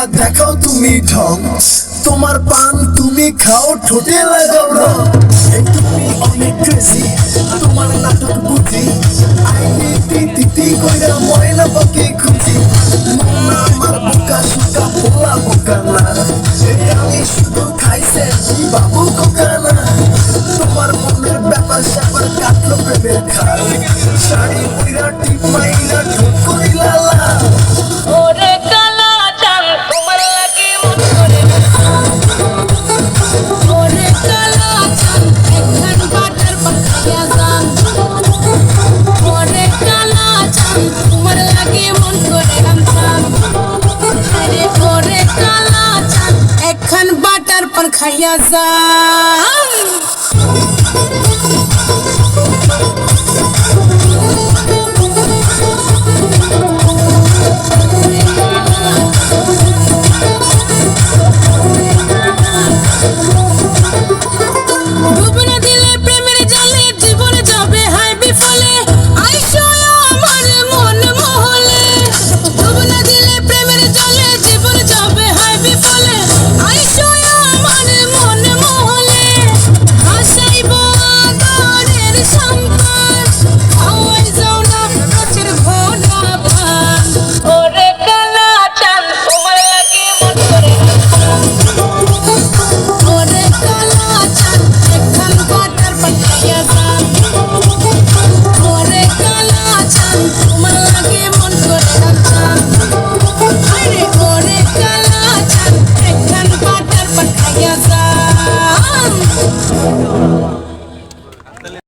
কইরা দেখাও তুমি ঢং। তোমার পান তুমি খাও, ঠোঁটে লাগাও রং। তুমি অনেক ক্রেজি তোমার নাটক বুঝি। তিতি কইরা ময়না খুঁজি। আমার বোকা সুকা বোকা না। আমি শুধু খাইছে বাবু কোকা না। তোমার মনের ব্যাপার স্যাপার কাটলো প্রেমের খাল। শাড়ি টিপ काला चाँद एखन बटर पर खैया जा।